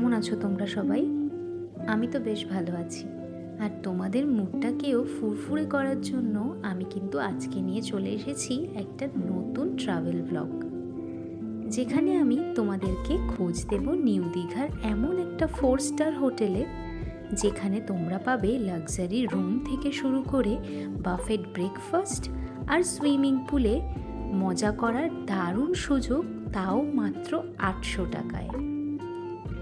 কেমন আছো তোমরা সবাই? আমি তো বেশ ভালো আছি। আর তোমাদের মুডটাকেও ফুরফুরে করার জন্য আমি কিন্তু আজকে নিয়ে চলে এসেছি একটা নতুন ট্রাভেল ব্লগ যেখানে আমি তোমাদেরকে খোঁজ দেব নিউ দীঘার এমন একটা ফোর স্টার হোটেলে, যেখানে তোমরা পাবে লাক্সারি রুম থেকে শুরু করে বাফেট ব্রেকফাস্ট আর সুইমিং পুলে মজা করার দারুণ সুযোগ, তাও মাত্র আটশো টাকায়।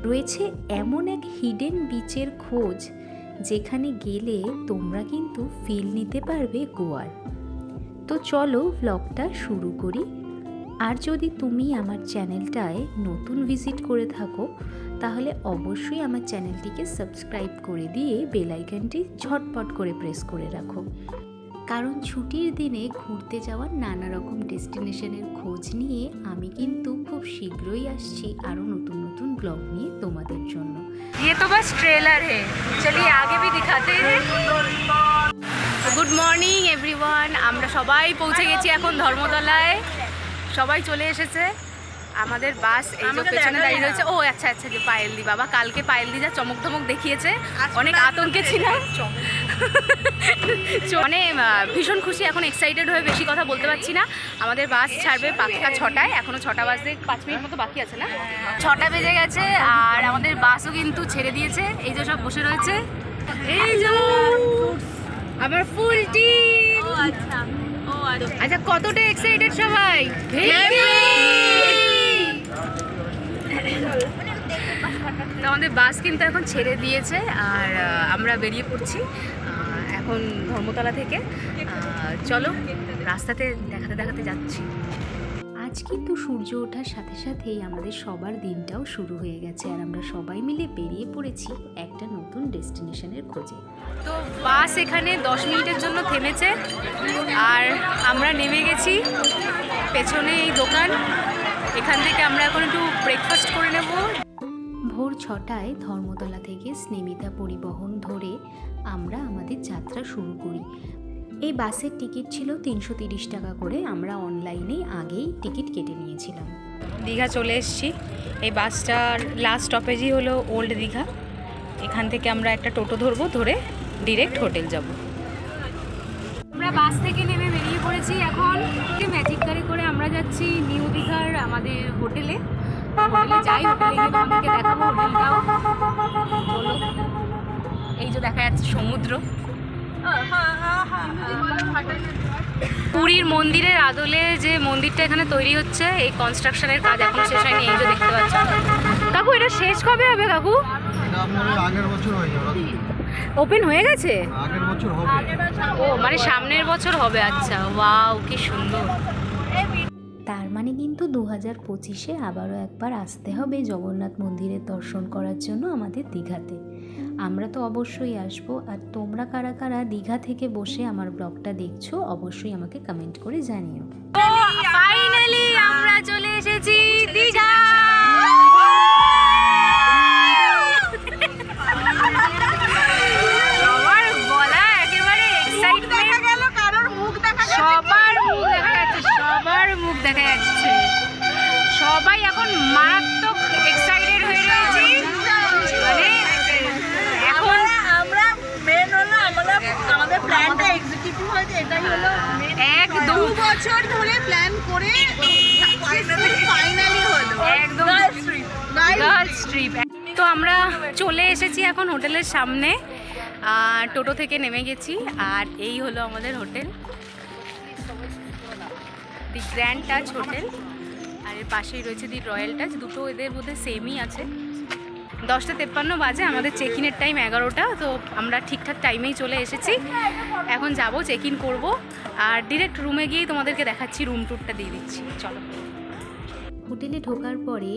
রয়েছে এমন এক হিডেন বিচের খোঁজ, যেখানে গেলে তোমরা কিন্তু ফিল নিতে পারবে গোয়ার। তো চলো ব্লগটা শুরু করি। আর যদি তুমি আমার চ্যানেলটায় নতুন ভিজিট করে থাকো, তাহলে অবশ্যই আমার চ্যানেলটিকে সাবস্ক্রাইব করে দিয়ে বেল আইকনটি ঝটপট করে প্রেস করে রাখো। কারণ ছুটির দিনে ঘুরতে যাওয়ার নানা রকম ডেস্টিনেশনের খোঁজ নিয়ে আমি কিন্তু খুব শীঘ্রই আসছি আরও নতুন নতুন ব্লগ নিয়ে তোমাদের জন্য ये तो बस ट्रेलर है चलिए आगे भी दिखाते हैं গুড মর্নিং এভরিওয়ান আমরা সবাই পৌঁছে গেছি এখন ধর্মতলায় সবাই চলে এসেছে আমাদের বাস এই যে পেছনে দাঁড়িয়ে রয়েছে ও আচ্ছা আচ্ছা যে পায়েলদি বাবা কালকে পায়েলদি যা চমক ধমক দেখিয়েছে অনেক আতঙ্কে ছিলাম মানে ভীষণ খুশি এখন এক্সাইটেড হয়ে বেশি কথা বলতে পারছি না। আমাদের বাস ছাড়বে পাক্কা ছটায় এখনও ছটা বাজতে পাঁচ মিনিট মতো বাকি আছে না? ছটা বেজে গেছে আর আমাদের বাসও কিন্তু ছেড়ে দিয়েছে এই যে সব বসে রয়েছে। এই যে আমার ফুল টিম আচ্ছা কতটা এক্সাইটেড সবাই? তো আমাদের বাস কিন্তু এখন ছেড়ে দিয়েছে আর আমরা বেরিয়ে পড়ছি এখন ধর্মতলা থেকে। চলো রাস্তাতে দেখাতে দেখাতে যাচ্ছি। আজ কিন্তু সূর্য ওঠার সাথে সাথেই আমাদের সবার দিনটাও শুরু হয়ে গেছে আর আমরা সবাই মিলে বেরিয়ে পড়েছি একটা নতুন ডেস্টিনেশনের খোঁজে। তো বাস এখানে দশ মিনিটের জন্য থেমেছে আর আমরা নেমে গেছি পেছনে এই দোকান। এখান থেকে আমরা এখন একটু ব্রেকফাস্ট করে নেব। ছটায় ধর্মতলা থেকে স্নেমিতা পরিবহন ধরে আমরা আমাদের যাত্রা শুরু করি। এই বাসের টিকিট ছিল তিনশো তিরিশ টাকা করে। আমরা অনলাইনে আগেই টিকিট কেটে নিয়েছিলাম। দীঘা চলে এসেছি। এই বাসটার লাস্ট স্টপেজই হলো ওল্ড দীঘা এখান থেকে আমরা একটা টোটো ধরবো ধরে ডিরেক্ট হোটেল যাব। আমরা বাস থেকে নেমে বেরিয়ে পড়েছি। এখন ম্যাজিক গাড়ি করে আমরা যাচ্ছি নিউ দীঘার আমাদের হোটেলে হোটেলে যাই হোটেলে গিয়ে তোমাদেরকে দেখাবো হোটেলটাও চলো এই যে দেখা যাচ্ছে সমুদ্র। পুরীর মন্দিরের আদলে যে মন্দিরটা এখানে তৈরি হচ্ছে এই কনস্ট্রাকশনের কাজ এখন শেষ হয়নি এই যে দেখতে পাচ্ছ। কাকু এটা শেষ কবে হবে কাকু? আগের বছর হয়ে যাবে ওপেন হয়ে গেছে? আগের বছর হবে। ও মানে সামনের বছর হবে আচ্ছা ওয়াও কি সুন্দর। তার মানে কিন্তু দু হাজার পঁচিশে আবারও একবার আসতে হবে জগন্নাথ মন্দিরের দর্শন করার জন্য আমাদের দীঘাতে। আমরা তো অবশ্যই আসব, আর তোমরা কারা কারা দীঘা থেকে বসে আমার ব্লগটা দেখছ অবশ্যই আমাকে কমেন্ট করে জানিও। ফাইনালি আমরা চলে এসেছি দীঘা! দেখা যাচ্ছে। সবাই এখন মারাত্মক এক্সাইটেড হয়ে রয়েছি। মানে এখন আমরা মেন হলো আমরা আমাদের প্ল্যানটা এক্সিকিউটিভ হয়েছে এটাই হলো একদম দু বছর ধরে প্ল্যান করে ফাইনালি হলো। একদম। গার্লস ট্রিপ তো আমরা চলে এসেছি এখন হোটেলের সামনে আর টোটো থেকে নেমে গেছি আর এই হলো আমাদের hotel. The Grand Touch hotel. আর এর পাশেই রয়েছে দি রয়্যাল টাচ। দুটো এদের মধ্যে সেমই আছে। দশটা তেপ্পান্ন বাজে, আমাদের চেক ইনের টাইম এগারোটা, তো আমরা ঠিকঠাক টাইমেই চলে এসেছি। এখন যাব চেক ইন করব। আর ডিরেক্ট রুমে গিয়েই তোমাদেরকে দেখাচ্ছি রুম ট্যুরটা দিয়ে দিচ্ছি। চলো। হোটেলে ঢোকার পরে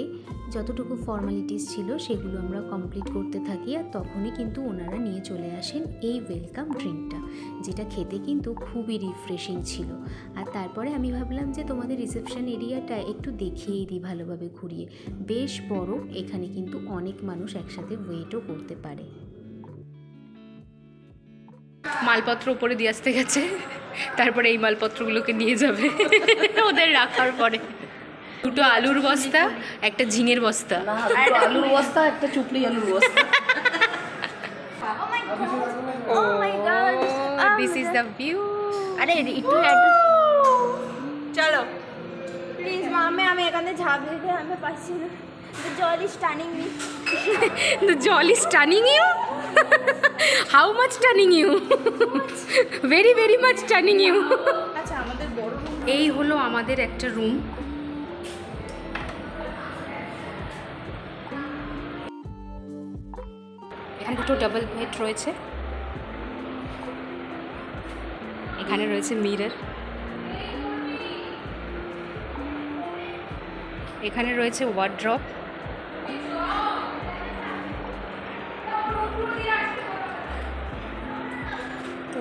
যতটুকু ফর্মালিটিস ছিল সেগুলো আমরা কমপ্লিট করতে থাকি আর তখনই কিন্তু ওনারা নিয়ে চলে আসেন এই ওয়েলকাম ড্রিঙ্কটা যেটা খেতে কিন্তু খুবই রিফ্রেশিং ছিল। আর তারপরে আমি ভাবলাম যে তোমাদের রিসেপশন এরিয়াটা একটু দেখিয়েই দিই ভালোভাবে ঘুরিয়ে। বেশ বড়, এখানে কিন্তু অনেক মানুষ একসাথে ওয়েটও করতে পারে। মালপত্র উপরে দিয়ে আসতে গেছে, তারপরে এই মালপত্রগুলোকে নিয়ে যাবে, ওদের রাখার পরে। দুটো আলুর বস্তা একটা ঝিঙের বস্তা। আলুর বস্তা একটা চুপড়ি আলুর বস্তা। দিস ইজ দ্য ভিউ আরে একটু চলো। প্লিজ মামে আমি এখানে ঝাঁপ দিতে আমি পারছি না। The jolly stunning me. The jolly stunning you? How much stunning you? very very much stunning you. আচ্ছা আমাদের এই হলো আমাদের একটা রুম এখানে দুটো ডাবল বেড রয়েছে। এখানে রয়েছে মিরর এখানে রয়েছে ওয়ার্ড্রপ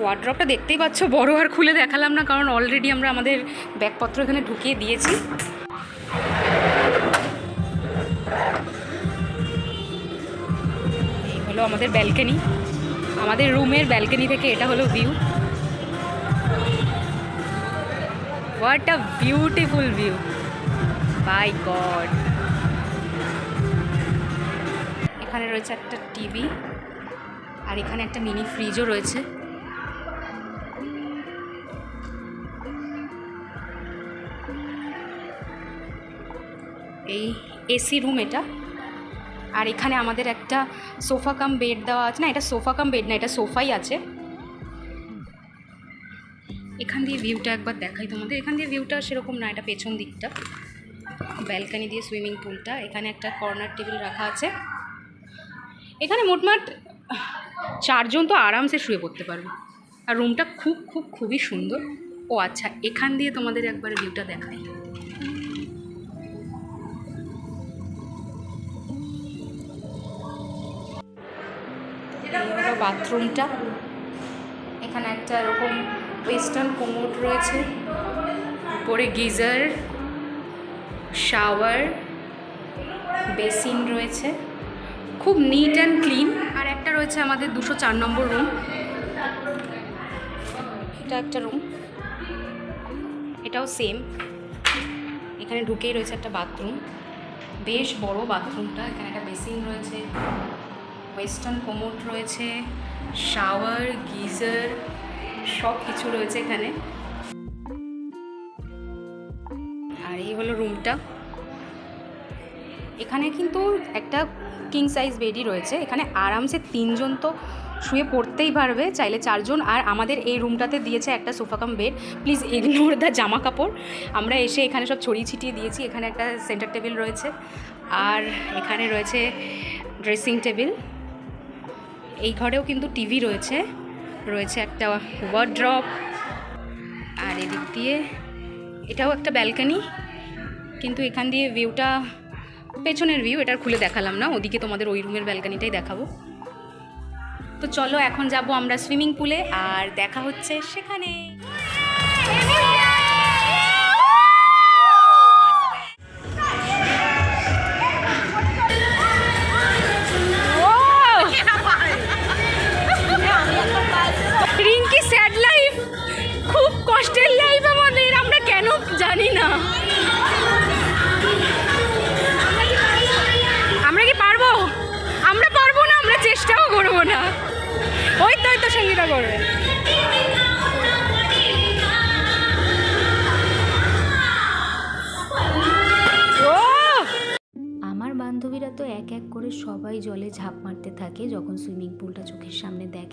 ওয়ার্ড্রপটা দেখতেই পাচ্ছ, বড় আর খুলে দেখালাম না, কারণ অলরেডি আমরা আমাদের ব্যাগপত্র এখানে ঢুকিয়ে দিয়েছি। আমাদের ব্যালকনি আমাদের রুমের ব্যালকনি থেকে এটা হলো view what a beautiful view by God এখানে রয়েছে একটা টিভি আর এখানে একটা মিনি ফ্রিজও রয়েছে। এই এসি রুম এটা। আর এখানে আমাদের একটা সোফা কাম বেড দেওয়া আছে। না, এটা সোফা কাম বেড না, এটা সোফাই আছে। এখান দিয়ে ভিউটা একবার দেখাই তোমাদের। এখান দিয়ে ভিউটা সেরকম না, এটা পেছন দিকটা। ব্যালকানি দিয়ে সুইমিং পুলটা। এখানে একটা কর্নার টেবিল রাখা আছে। এখানে মোটমাট চারজন তো আরামসে শুয়ে পড়তে পারবে। আর রুমটা খুব খুব, খুবই সুন্দর। ও আচ্ছা এখান দিয়ে তোমাদের একবার ভিউটা দেখাই। বাথরুমটা। এখানে একটা এরকম ওয়েস্টার্ন কোমোড রয়েছে। উপরে গিজার, শাওয়ার, বেসিন রয়েছে। খুব নিট অ্যান্ড ক্লিন আর একটা রয়েছে আমাদের দুশো চার নম্বর রুম এটা একটা রুম এটাও সেম এখানে ঢুকেই রয়েছে একটা বাথরুম বেশ বড় বাথরুমটা এখানে একটা বেসিন রয়েছে। ওয়েস্টার্ন কোমোড রয়েছে, শাওয়ার, গিজার, সব কিছু রয়েছে এখানে। আর এই হলো রুমটা। এখানে কিন্তু একটা কিং সাইজ বেডই রয়েছে। এখানে আরামসে তিনজন তো শুয়ে পড়তেই পারবে, চাইলে চারজন। আর আমাদের এই রুমটাতে দিয়েছে একটা sofa cum bed please ignore the জামা কাপড় আমরা এসে এখানে সব ছড়িয়ে ছিটিয়ে দিয়েছি। এখানে একটা সেন্টার টেবিল রয়েছে। আর এখানে রয়েছে ড্রেসিং টেবিল এই ঘরেও কিন্তু টিভি রয়েছে। রয়েছে একটা ওয়ার্ড্রপ আর এদিক দিয়ে এটাও একটা ব্যালকানি কিন্তু এখান দিয়ে ভিউটা পেছনের ভিউ এটার খুলে দেখালাম না। ওদিকে তোমাদের ওই রুমের ব্যালকানিটাই দেখাবো। তো চলো এখন যাব আমরা সুইমিং পুলে আর দেখা হচ্ছে সেখানে।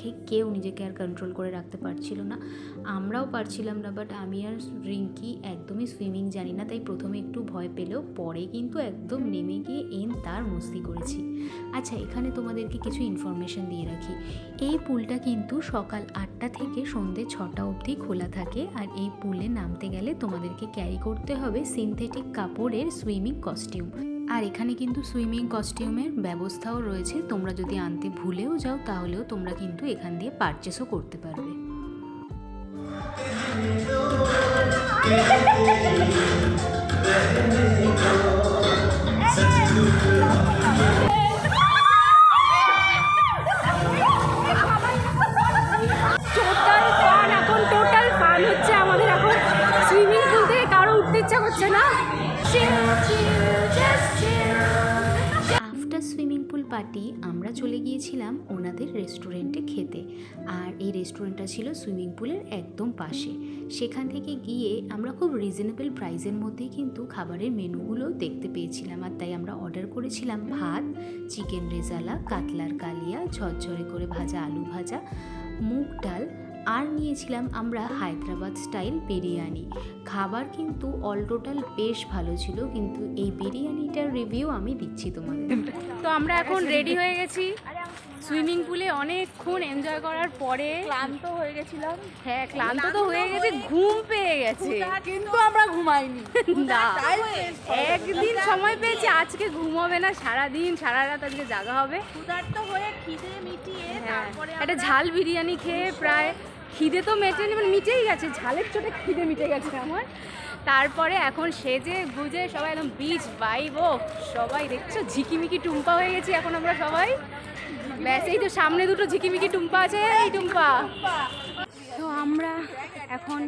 দেখে কেউ নিজেকে আর কন্ট্রোল করে রাখতে পারছিল না। আমরাও পারছিলাম না বাট আমি আর রিঙ্কি একদমই সুইমিং জানি না, তাই প্রথমে একটু ভয় পেলেও পরে কিন্তু একদম নেমে গিয়ে এন তার মস্তি করেছি। আচ্ছা এখানে তোমাদেরকে কিছু ইনফরমেশন দিয়ে রাখি। এই পুলটা কিন্তু সকাল আটটা থেকে সন্ধে ছটা অবধি খোলা থাকে, আর এই পুলে নামতে গেলে তোমাদেরকে ক্যারি করতে হবে সিনথেটিক কাপড়ের সুইমিং কস্টিউম আর এখানে কিন্তু সুইমিং কস্টিউমের ব্যবস্থাও রয়েছে। তোমরা যদি আনতে ভুলেও যাও, তাহলেও তোমরা কিন্তু এখান দিয়ে পারচেসও করতে পারবে। টোটাল ইচ্ছা করছে না? আফটার সুইমিং পুল পার্টি আমরা চলে গিয়েছিলাম ওনাদের রেস্টুরেন্টে খেতে। আর এই রেস্টুরেন্টটা ছিল সুইমিং পুলের একদম পাশে। সেখান থেকে গিয়ে আমরা খুব রিজনেবল প্রাইসের মধ্যেই কিন্তু খাবারের মেনুগুলো দেখতে পেয়েছিলাম। আর তাই আমরা অর্ডার করেছিলাম ভাত চিকেন রেজালা, কাতলার কালিয়া, ঝরঝরে করে ভাজা আলু ভাজা, মুগ ডাল আর নিয়েছিলাম আমরা হায়দ্রাবাদ স্টাইল বিরিয়ানি। খাবার কিন্তু অল টোটাল বেশ ভালো ছিল কিন্তু এই বিরিয়ানিটার রিভিউ আমি দিচ্ছি তোমাদের। তো আমরা এখন রেডি হয়ে গেছি সুইমিং পুলে অনেকক্ষণ এনজয় করার পরে ক্লান্ত হয়ে গেছিলাম। হ্যাঁ ক্লান্ত তো হয়ে গেছে ঘুম পেয়ে গেছে। কিন্তু আমরা ঘুমাইনি। না। একদিন সময় পেয়েছি আজকে ঘুমাবে না সারা দিন সারা রাত আজকে জাগা হবে। ক্ষুধার্ত হয়ে খিদে মিটিয়ে হ্যাঁ তারপরে একটা ঝাল বিরিয়ানি খেয়ে প্রায় খিদে তো মেটেনি মানে মিটেই গেছে, ঝালের চোটে খিদে মিটে গেছে আমার। তারপরে এখন সেজে গুজে সবাই একদম বিচ বাইব সবাই দেখছ, ঝিকিমিকি টুম্পা হয়ে গেছি এখন আমরা সবাই। ব্যাস, এই তো সামনে দুটো ঝিকিমিকি টুম্পা আছে, এই টুম্পা। তো আমরা এখন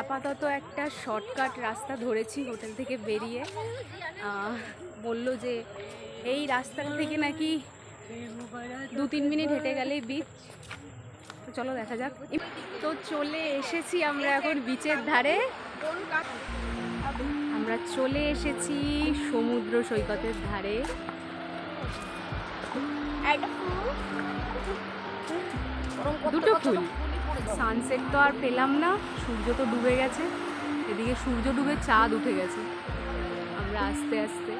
আপাতত একটা শর্টকাট রাস্তা ধরেছি হোটেল থেকে বেরিয়ে। বলল যে এই রাস্তা থেকে নাকি দু তিন মিনিট হেঁটে গেলেই তো চলো দেখা যাক। তো চলে এসেছি আমরা এখন বিচের ধারে। আমরা চলে এসেছি সমুদ্র সৈকতের ধারে। দুটো ফুল। সানসেট তো আর পেলাম না, সূর্য তো ডুবে গেছে। এদিকে সূর্য ডুবে চাঁদ উঠে গেছে। আমরা আস্তে আস্তে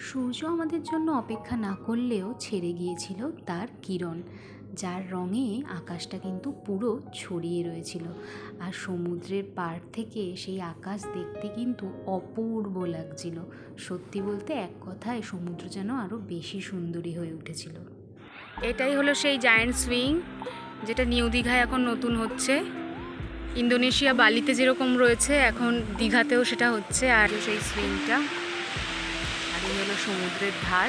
সূর্য আমাদের জন্য অপেক্ষা না করলেও ছেড়ে গিয়েছিল তার কিরণ, যার রঙে আকাশটা কিন্তু পুরো ছড়িয়ে রয়েছিল। আর সমুদ্রের পাড় থেকে সেই আকাশ দেখতে কিন্তু অপূর্ব লাগছিল। সত্যি বলতে এক কথায় সমুদ্র যেন আরও বেশি সুন্দরী হয়ে উঠেছিল। এটাই হলো সেই জায়ান্ট সুইং যেটা নিউ দীঘায় এখন নতুন হচ্ছে। ইন্দোনেশিয়া বালিতে যেরকম রয়েছে, এখন দীঘাতেও সেটা হচ্ছে। আর সেই সুইংটা হলো সমুদ্রের ধার।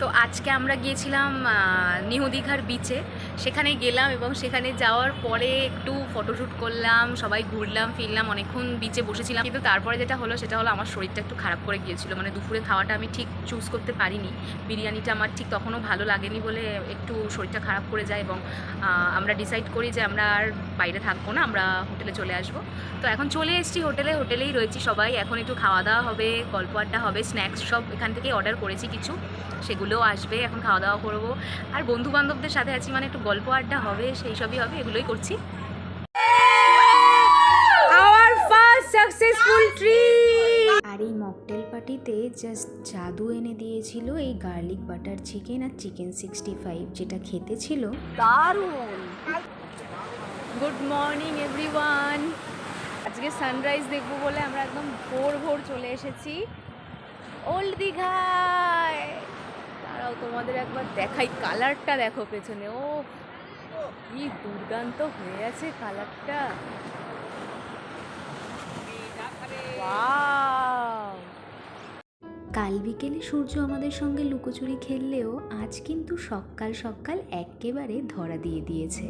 তো আজকে আমরা গিয়েছিলাম নিউ দীঘার বিচে সেখানে গেলাম এবং সেখানে যাওয়ার পরে একটু ফটোশ্যুট করলাম, সবাই ঘুরলাম, ফিরলাম, অনেকক্ষণ বিচে বসেছিলাম। কিন্তু তারপরে যেটা হলো, সেটা হলো আমার শরীরটা একটু খারাপ করে গিয়েছিল। মানে দুপুরে খাওয়াটা আমি ঠিক চুজ করতে পারিনি। বিরিয়ানিটা আমার ঠিক তখনও ভালো লাগেনি বলে একটু শরীরটা খারাপ করে যায় এবং আমরা ডিসাইড করি যে আমরা আর বাইরে থাকব না, আমরা হোটেলে চলে আসব। তো এখন চলে এসেছি হোটেলে, হোটেলেই রয়েছি সবাই। এখন একটু খাওয়া দাওয়া হবে, গল্প আড্ডা হবে স্ন্যাক্স সব এখান থেকেই অর্ডার করেছি কিছু। সেগুলোও আসবে, এখন খাওয়া দাওয়া করব। আর বন্ধু বান্ধবদের সাথে আছি মানে একটু গল্প আড্ডা হবে সেই সবই হবে এগুলোই করছি। আওয়ার ফার্স্ট সাকসেসফুল ট্রিপ আর এই মকটেল পার্টিতে জাস্ট জাদু এনে দিয়েছিল এই গার্লিক বাটার চিকেন আর চিকেন সিক্সটি ফাইভ যেটা খেতে ছিল। দারুণ! গুড মর্নিং এভরিওয়ান আজকে সানরাইজ দেখব বলে আমরা একদম ভোর ভোর চলে এসেছি। ওল্ড দীঘায় তারাও তোমাদের একবার দেখাই। কালারটা দেখো পেছনে। ও, কি দুর্দান্ত হয়ে আছে কালারটা। কাল বিকেলে সূর্য আমাদের সঙ্গে লুকোচুরি খেললেও আজ কিন্তু সকাল সকাল একেবারে ধরা দিয়ে দিয়েছে।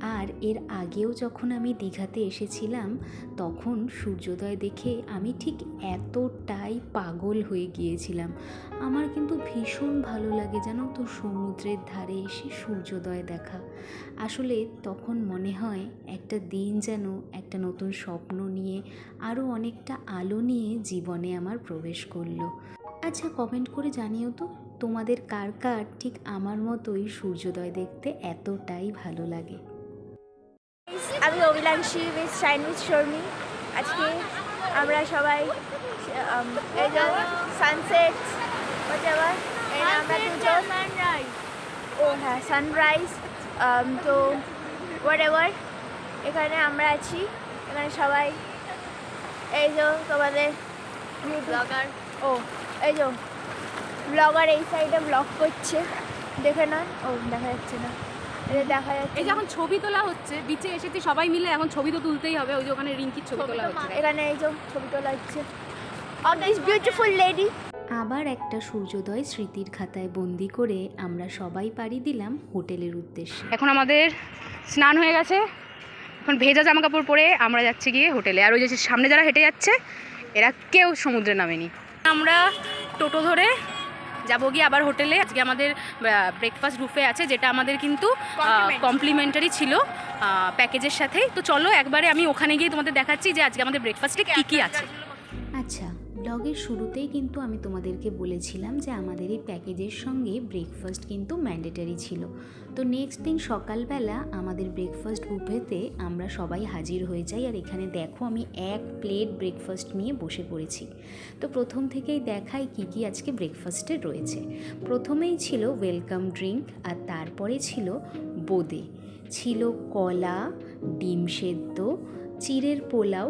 আর এর আগেও যখন আমি দীঘাতে এসেছিলাম, তখন সূর্যোদয় দেখে আমি ঠিক এতটাই পাগল হয়ে গিয়েছিলাম। আমার কিন্তু ভীষণ ভালো লাগে জানো তো সমুদ্রের ধারে এসে সূর্যোদয় দেখা। আসলে তখন মনে হয় একটা দিন যেন একটা নতুন স্বপ্ন নিয়ে আরও অনেকটা আলো নিয়ে জীবনে আমার প্রবেশ করল। আচ্ছা কমেন্ট করে জানিও তো, তোমাদের কার কার ঠিক আমার মতোই সূর্যোদয় দেখতে এতটাই ভালো লাগে? আমি Abhilanshi with Shine with Sharmi আজকে আমরা সবাই সানসেট হোয়াটএভার আমরা দুজন ও হ্যাঁ সানরাইজ তো হোয়াটএভার এখানে আমরা আছি। এখানে সবাই এই যে তোমাদের ব্লগার ও এই যে ব্লগার এই সাইডে ব্লগ করছে। দেখে না ও দেখা যাচ্ছে না। দেখা যাচ্ছে। এই যে এখন ছবি তোলা হচ্ছে বিচে এসেছি সবাই মিলে এখন ছবি তো তুলতেই হবে ওই যে ওখানে রিঙ্কির ছবি তোলা হচ্ছে। এখানে এই যে ছবি তোলা হচ্ছে। অফ দিস বিউটিফুল লেডি আবার একটা সূর্যোদয় স্মৃতির খাতায় বন্দি করে আমরা সবাই পাড়ি দিলাম হোটেলের উদ্দেশ্যে। এখন আমাদের স্নান হয়ে গেছে। এখন ভেজা জামা কাপড় পরে আমরা যাচ্ছি গিয়ে হোটেলে। আর ওই যে সামনে যারা হেঁটে যাচ্ছে এরা কেউ সমুদ্রে নামেনি। আমরা টোটো ধরে যাব গিয়ে আবার হোটেলে। আজকে আমাদের ব্রেকফাস্ট রুফে আছে যেটা আমাদের কিন্তু কমপ্লিমেন্টারি ছিল প্যাকেজের সাথেই। তো চলো একবারে আমি ওখানে গিয়ে তোমাদের দেখাচ্ছি যে আজকে আমাদের ব্রেকফাস্টে কী কী আছে। আচ্ছা। ব্লগের শুরুতেই কিন্তু আমি তোমাদেরকে বলেছিলাম যে আমাদের এই প্যাকেজের সঙ্গে ব্রেকফাস্ট কিন্তু ম্যান্ডেটারি ছিল। তো নেক্সট দিন সকালবেলা আমাদের ব্রেকফাস্ট বুফেতে আমরা সবাই হাজির হয়ে যাই আর এখানে দেখো আমি এক প্লেট ব্রেকফাস্ট নিয়ে বসে পড়েছি। তো প্রথম থেকেই দেখাই কি কি আজকে ব্রেকফাস্টে রয়েছে। প্রথমেই ছিল ওয়েলকাম ড্রিঙ্ক আর তারপরে ছিল বোদে। ছিল কলা, ডিম সেদ্ধ, চিড়ের পোলাও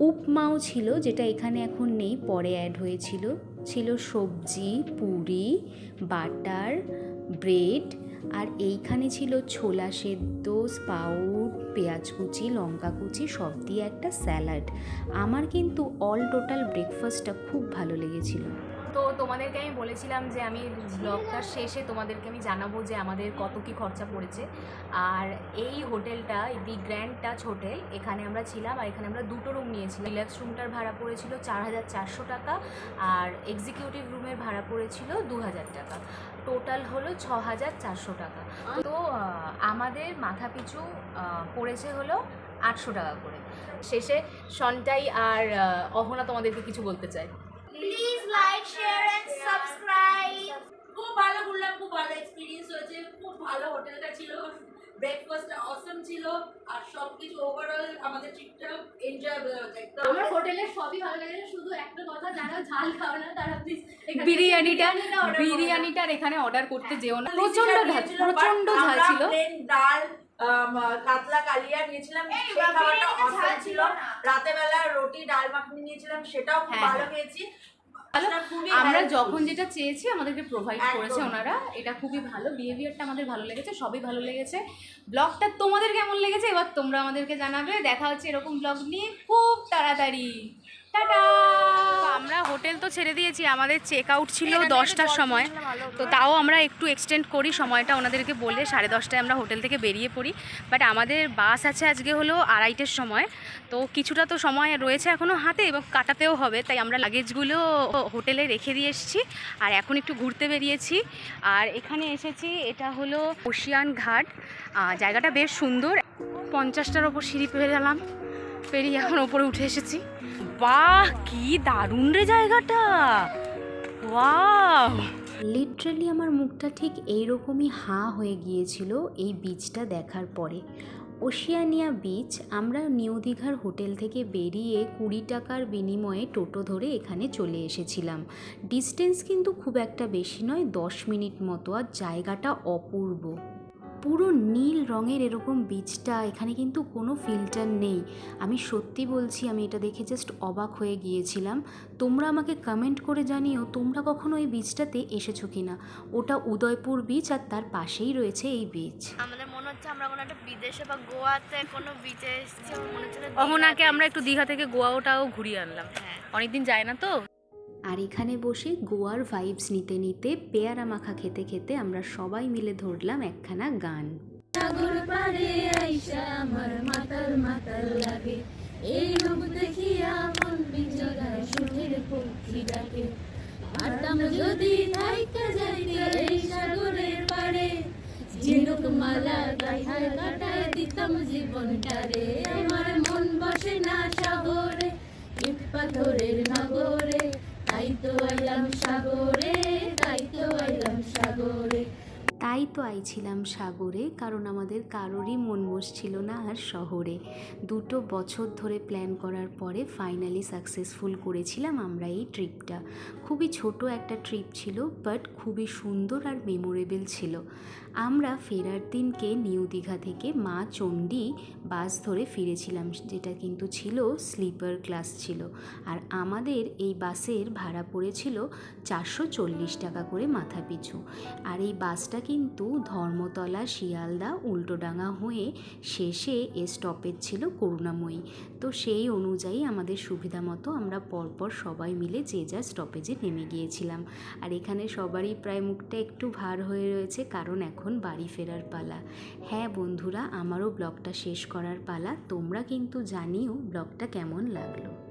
উপমাও ছিল, যেটা এখানে এখন নেই, পরে অ্যাড হয়েছিল। ছিল সবজি, পুরি, বাটার, ব্রেড, আর এইখানে ছিল ছোলা সেদ্ধ, স্পাউট, পেঁয়াজ কুচি, লঙ্কা কুচি, সব দিয়ে একটা স্যালাড। আমার কিন্তু অল টোটাল ব্রেকফাস্টটা খুব ভালো লেগেছিল। তো তোমাদেরকে আমি বলেছিলাম যে আমি ব্লগটার শেষে তোমাদেরকে আমি জানাব যে আমাদের কত কি খরচা পড়েছে। আর এই হোটেলটা দি গ্র্যান্ড টাচ হোটেল এখানে আমরা ছিলাম আর এখানে আমরা দুটো রুম নিয়েছিলাম। ডিলাক্স রুমটার ভাড়া পড়েছিল চার হাজার চারশো টাকা আর এক্সিকিউটিভ রুমের ভাড়া পড়েছিল দু হাজার টাকা। টোটাল হলো ছ হাজার চারশো টাকা। তো আমাদের মাথা পিছু পড়েছে হলো আটশো টাকা করে। শেষে সন্টাই আর অহনা তোমাদেরকে কিছু বলতে please like share and subscribe খুব ভালো ঘুরলাম খুব ভালো এক্সপিরিয়েন্স হয়েছে খুব ভালো হোটেলটা ছিল ব্রেকফাস্টটা অসম ছিল আর সব কিছু ওভারঅল আমাদের ট্রিপটা এনজয়েবল হয়েছে একদম। আমার হোটেলের সবই ভালো লেগেছে শুধু একটা কথা যারা ঝাল খাও না তারা প্লিজ বিরিয়ানিটা বিরিয়ানিটার এখানে অর্ডার করতে যেও না। প্রচণ্ড ঝাল প্রচণ্ড ঝাল ছিল। ডাল কাতলা কালিয়া নিয়েছিলাম সেই খাবারটা অসম ছিল রাতের বেলা রুটি ডাল মাখনি নিয়েছিলাম সেটাও খুব হ্যাঁ, ভালো হ্যাঁ। খেয়েছি। আমরা যখন যেটা চেয়েছি আমাদেরকে প্রোভাইড করেছে ওনারা এটা খুবই ভালো বিহেভিয়ারটা আমাদের ভালো লেগেছে সবই ভালো লেগেছে। ব্লগটা তোমাদের কেমন লেগেছে? এবার তোমরা আমাদেরকে জানাবে। দেখা হচ্ছে এরকম ব্লগ নিয়ে খুব তাড়াতাড়ি। আমরা হোটেল তো ছেড়ে দিয়েছি আমাদের চেক আউট ছিল দশটার সময়। তো তাও আমরা একটু এক্সটেন্ড করি সময়টা ওনাদেরকে বলে সাড়ে দশটায় আমরা হোটেল থেকে বেরিয়ে পড়ি। বাট আমাদের বাস আছে আজকে হলো আড়াইটের সময়। তো কিছুটা তো সময় রয়েছে এখনও হাতে এবং কাটাতেও হবে তাই আমরা লাগেজগুলো হোটেলে রেখে দিয়ে এসেছি। আর এখন একটু ঘুরতে বেরিয়েছি। আর এখানে এসেছি এটা হলো ওশিয়ান ঘাট। জায়গাটা বেশ সুন্দর। পঞ্চাশটার ওপর সিঁড়ি পেয়ে গেলাম। পেরিয়ে এখন ওপরে উঠে এসেছি। বাহ, কি দারুণ রে জায়গাটা। লিটারালি আমার মুখটা ঠিক এইরকমই হাঁ হয়ে গিয়েছিল এই বিচটা দেখার পরে। ওশিয়ানিয়া বিচ আমরা নিউ দীঘার হোটেল থেকে বেরিয়ে কুড়ি টাকার বিনিময়ে টোটো ধরে এখানে চলে এসেছিলাম। ডিস্টেন্স কিন্তু খুব একটা বেশি নয়, দশ মিনিট মতো, আর জায়গাটা অপূর্ব। পুরো নীল রঙের এরকম বীজটা এখানে কিন্তু কোনো ফিল্টার নেই। আমি সত্যি বলছি আমি এটা দেখে জাস্ট অবাক হয়ে গিয়েছিলাম। তোমরা আমাকে কমেন্ট করে জানিও তোমরা কখনো এই বীজটাতে এসেছ কি না ওটা উদয়পুর বীচ আর তার পাশেই রয়েছে এই বীচ আমাদের মনে হচ্ছে আমরা কোনো একটা বিদেশে বা গোয়াতে কোনো বিচে এসেছি। মনে হচ্ছে অহনাকে আমরা একটু দীঘা থেকে গোয়াটাও ঘুরিয়ে আনলাম। হ্যাঁ। অনেকদিন যায় না তো? আর এখানে বসে গোয়ার ভাইবস নিতে নিতে পেয়ারা মাখা খেতে খেতে আমরা সবাই মিলে ধরলাম একখানা গান। মাতাল মাতাল লাগে, এই রূপ দেখিয়া মন বিজয় সুখের পক্ষী ডাকে পারতাম যদি থাইকা যাইতে এই সাগরের পারে ঝিনুক মালা গাইহার কাটায় দিতাম জীবনটারে আমার মন বসে না সাগরে ইট পাথরের নগরে তাই তো আইলাম সাগরে তাই তো আইলাম সাগরে আইছিলাম সাগরে, কারণ আমাদের কারোরই মন বসছিল না আর শহরে। দুটো বছর ধরে প্ল্যান করার পরে ফাইনালি সাকসেসফুল করেছিলাম আমরা এই ট্রিপটা খুবই ছোট একটা ট্রিপ ছিল বাট খুবই সুন্দর আর মেমোরেবল ছিল। আমরা ফেরার দিনকে নিউ দীঘা থেকে মা চণ্ডী বাস ধরে ফিরেছিলাম, যেটা কিন্তু ছিল স্লিপার ক্লাস ছিল। আর আমাদের এই বাসের ভাড়া পড়েছিল চারশো চল্লিশ টাকা করে মাথা পিছু আর এই বাসটা কিন্তু ধর্মতলা, শিয়ালদা উল্টোডাঙা হয়ে শেষে এ স্টপেজ ছিল করুণাময়ী। তো সেই অনুযায়ী আমাদের সুবিধা মতো আমরা পরপর সবাই মিলে যে যা স্টপেজে নেমে গিয়েছিলাম। আর এখানে সবারই প্রায় মুখটা একটু ভার হয়ে রয়েছে, কারণ এখন বাড়ি ফেরার পালা। হ্যাঁ বন্ধুরা, আমারও ব্লগটা শেষ করার পালা। তোমরা কিন্তু জানিও ব্লগটা কেমন লাগল।